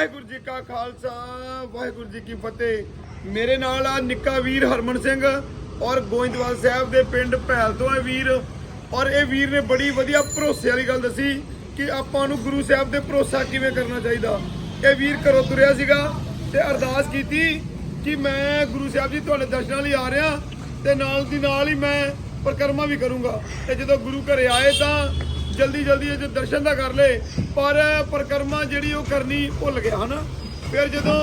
ਵਾਹਿਗੁਰੂ ਜੀ ਕਾ ਖਾਲਸਾ, ਵਾਹਿਗੁਰੂ ਜੀ ਕੀ ਫਤਿਹ। ਮੇਰੇ ਨਾਲ ਆ ਨਿੱਕਾ ਵੀਰ ਹਰਮਨ ਸਿੰਘ ਔਰ ਗੋਇੰਦਵਾਲ ਸਾਹਿਬ ਦੇ ਪਿੰਡ ਭੈਲ ਤੋਂ ਹੈ ਵੀਰ। ਔਰ ਇਹ ਵੀਰ ਨੇ ਬੜੀ ਵਧੀਆ ਭਰੋਸੇ ਵਾਲੀ ਗੱਲ ਦੱਸੀ ਕਿ ਆਪਾਂ ਨੂੰ ਗੁਰੂ ਸਾਹਿਬ ਦੇ ਭਰੋਸਾ ਕਿਵੇਂ ਕਰਨਾ ਚਾਹੀਦਾ। ਇਹ ਵੀਰ ਘਰੋਂ ਤੁਰਿਆ ਸੀਗਾ ਤੇ ਅਰਦਾਸ ਕੀਤੀ ਕਿ ਮੈਂ ਗੁਰੂ ਸਾਹਿਬ ਜੀ ਤੁਹਾਡੇ ਦਰਸ਼ਨਾਂ ਲਈ ਆ ਰਿਹਾ ਤੇ ਨਾਲ ਦੀ ਨਾਲ ਹੀ ਮੈਂ ਪਰਿਕਰਮਾ ਵੀ ਕਰੂੰਗਾ। ਤੇ ਜਦੋਂ ਗੁਰੂ ਘਰੇ ਆਏ ਤਾਂ ਜਲਦੀ ਜਲਦੀ ਇਹ ਦਰਸ਼ਨ ਤਾਂ ਕਰ ਲਏ ਪਰ ਪਰਿਕਰਮਾ ਜਿਹੜੀ ਉਹ ਕਰਨੀ ਭੁੱਲ ਗਿਆ ਹਨਾ? ਫਿਰ ਜਦੋਂ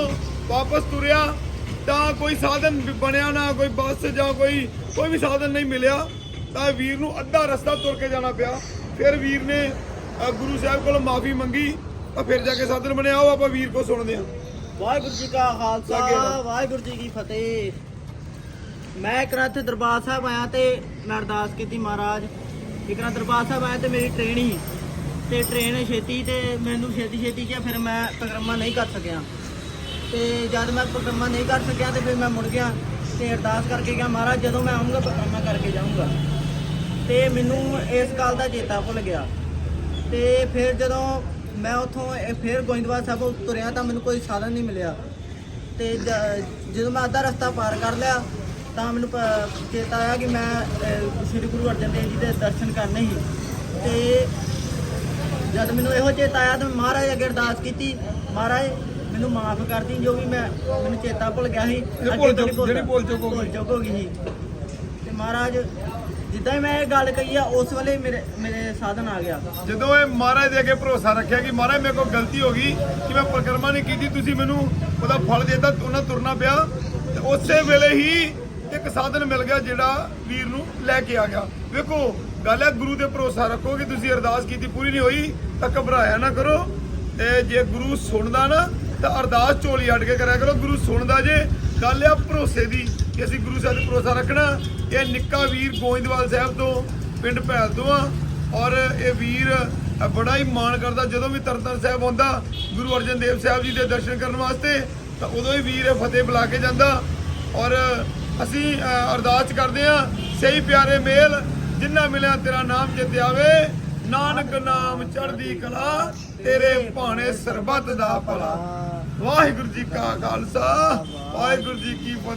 ਵਾਪਸ ਤੁਰਿਆ ਤਾਂ ਕੋਈ ਸਾਧਨ ਬਣਿਆ ਨਾ ਕੋਈ ਬੱਸ ਜਾਂ ਕੋਈ ਕੋਈ ਵੀ ਸਾਧਨ ਨਹੀਂ ਮਿਲਿਆ ਤਾਂ ਵੀਰ ਨੂੰ ਅੱਧਾ ਰਸਤਾ ਤੁਰ ਕੇ ਜਾਣਾ ਪਿਆ। ਫਿਰ ਵੀਰ ਨੇ ਗੁਰੂ ਸਾਹਿਬ ਕੋਲੋਂ ਮਾਫੀ ਮੰਗੀ ਤਾਂ ਫਿਰ ਜਾ ਕੇ ਸਾਧਨ ਬਣਿਆ ਉਹ ਆਪਾਂ ਵੀਰ ਕੋ ਸੁਣਦੇ ਹਾਂ। ਵਾਹਿਗੁਰੂ ਜੀ ਕਾ ਖਾਲਸਾ। ਵਾਹਿਗੁਰੂ ਜੀ ਕੀ ਫਤਿਹ। ਮੈਂ ਇੱਥੇ ਦਰਬਾਰ ਸਾਹਿਬ ਆਇਆ ਤੇ ਮੈਂ ਅਰਦਾਸ ਕੀਤੀ ਮਹਾਰਾਜ ਇੱਕ ਰਾਤ ਦਰਬਾਰ ਸਾਹਿਬ ਆਇਆ ਤੇ ਮੇਰੀ ਟ੍ਰੇਨ ਹੀ ਤੇ ਟ੍ਰੇਨ ਛੇਤੀ ਤੇ ਮੈਨੂੰ ਛੇਤੀ ਛੇਤੀ ਕਿਹਾ, ਫਿਰ ਮੈਂ ਪ੍ਰੋਗਰਾਮਾ ਨਹੀਂ ਕਰ ਸਕਿਆ। ਤੇ ਜਦ ਮੈਂ ਪ੍ਰੋਗਰਾਮਾ ਨਹੀਂ ਕਰ ਸਕਿਆ ਤੇ ਫਿਰ ਮੈਂ ਮੁੜ ਗਿਆ ਤੇ ਅਰਦਾਸ ਕਰਕੇ ਗਿਆ, ਮਹਾਰਾਜ, ਜਦੋਂ ਮੈਂ ਆਉਂਗਾ ਪ੍ਰੋਗਰਾਮਾ ਕਰਕੇ ਜਾਊਂਗਾ। ਤੇ ਮੈਨੂੰ ਇਸ ਗੱਲ ਦਾ ਚੇਤਾ ਭੁੱਲ ਗਿਆ। ਤੇ ਫਿਰ ਜਦੋਂ ਮੈਂ ਉੱਥੋਂ ਫਿਰ ਗੋਇੰਦਵਾਲ ਸਾਹਿਬ ਤੁਰਿਆ ਤਾਂ ਮੈਨੂੰ ਕੋਈ ਸਾਧਨ ਨਹੀਂ ਮਿਲਿਆ। ਤੇ ਜਦੋਂ ਮੈਂ ਅੱਧਾ ਰਸਤਾ ਪਾਰ ਕਰ ਲਿਆ ਤਾਂ ਮੈਨੂੰ ਚੇਤਾ ਆਇਆ ਕਿ ਮੈਂ ਸ੍ਰੀ ਗੁਰੂ ਅਰਜਨ ਦੇਵ ਜੀ ਦੇ ਦਰਸ਼ਨ ਕਰਨੇ ਸੀ। ਤੇ ਜਦ ਮੈਨੂੰ ਇਹੋ ਚੇਤਾ ਆਇਆ ਤਾਂ ਮਹਾਰਾਜ ਅੱਗੇ ਅਰਦਾਸ ਕੀਤੀ। ਮਹਾਰਾਜ ਮੈਨੂੰ ਮਾਫ ਕਰ ਦੀ ਜੋ ਵੀ ਮੈਂ ਮੈਨੂੰ ਚੇਤਾ ਭੁੱਲ ਗਿਆ ਸੀ। ਜਿਹੜੀ ਭੁੱਲ ਚੁੱਕ ਹੋ ਗਈ। ਭੁੱਲ ਚੁੱਕ ਹੋ ਗਈ ਸੀ। ਤੇ ਮਹਾਰਾਜ ਜਿੱਦਾਂ ਹੀ ਮੈਂ ਇਹ ਗੱਲ ਕਹੀ ਆ ਉਸ ਵੇਲੇ ਮੇਰੇ ਮੇਰੇ ਸਾਧਨ ਆ ਗਿਆ। ਜਦੋਂ ਇਹ ਮਹਾਰਾਜ ਦੇ ਅੱਗੇ ਭਰੋਸਾ ਰੱਖਿਆ ਕਿ ਮਹਾਰਾਜ ਮੇਰੇ ਕੋਲ ਗਲਤੀ ਹੋ ਗਈ ਕਿ ਮੈਂ ਪਰਿਕਰਮਾ ਨਹੀਂ ਕੀਤੀ ਤੁਸੀਂ ਮੈਨੂੰ ਉਹਦਾ ਫਲ ਦੇ ਦਿੱਤਾ ਉਹਨਾਂ ਤੁਰਨਾ ਪਿਆ। ਤੇ ਉਸੇ ਵੇਲੇ ਹੀ ਇੱਕ ਸਾਧਨ ਮਿਲ ਗਿਆ ਜਿਹੜਾ ਵੀਰ ਨੂੰ ਲੈ ਕੇ ਆ ਗਿਆ। ਵੇਖੋ, ਗੱਲ ਹੈ ਗੁਰੂ ਤੇ ਭਰੋਸਾ ਰੱਖੋ ਕਿ ਤੁਸੀਂ ਅਰਦਾਸ ਕੀਤੀ, ਪੂਰੀ ਨਹੀਂ ਹੋਈ, ਤਾਂ ਘਬਰਾਇਆ ਨਾ ਕਰੋ। ਤੇ ਜੇ ਗੁਰੂ ਸੁਣਦਾ ਨਾ, ਤਾਂ ਅਰਦਾਸ ਝੋਲੀ ਅੱਡ ਕੇ ਕਰਿਆ ਕਰੋ। ਗੁਰੂ ਸੁਣਦਾ ਜੇ, ਗੱਲ ਆ ਭਰੋਸੇ ਦੀ ਕਿ ਅਸੀਂ ਗੁਰੂ ਸਾਹਿਬ ਤੇ ਭਰੋਸਾ ਰੱਖਣਾ। ਇਹ ਨਿੱਕਾ ਵੀਰ ਗੋਇੰਦਵਾਲ ਸਾਹਿਬ ਤੋਂ, ਪਿੰਡ ਭੈਲ ਤੋਂ ਆ। ਔਰ ਇਹ ਵੀਰ ਬੜਾ ਹੀ ਮਾਣ ਕਰਦਾ, ਜਦੋਂ ਵੀ ਤਰਨਤਾਰਨ ਸਾਹਿਬ ਆਉਂਦਾ, ਗੁਰੂ ਅਰਜਨ ਦੇਵ ਸਾਹਿਬ ਜੀ ਦੇ ਦਰਸ਼ਨ ਕਰਨ ਵਾਸਤੇ, ਤਾਂ ਉਦੋਂ ਹੀ ਵੀਰ ਇਹ ਫਤਿਹ ਬੁਲਾ ਕੇ ਜਾਂਦਾ। ਔਰ ਅਸੀਂ ਅਰਦਾਸ ਕਰਦੇ ਹਾਂ, ਸਹੀ ਪਿਆਰੇ ਮੇਲ, ਜਿੰਨਾ ਮਿਲਿਆ ਤੇਰਾ ਨਾਮ ਚਿਤ ਆਵੇ। ਨਾਨਕ ਨਾਮ ਚੜ੍ਹਦੀ ਕਲਾ, ਤੇਰੇ ਭਾਣੇ ਸਰਬੱਤ ਦਾ ਭਲਾ। ਵਾਹਿਗੁਰੂ ਜੀ ਕਾ ਖਾਲਸਾ, ਵਾਹਿਗੁਰੂ ਜੀ ਕੀ ਫਤਿਹ।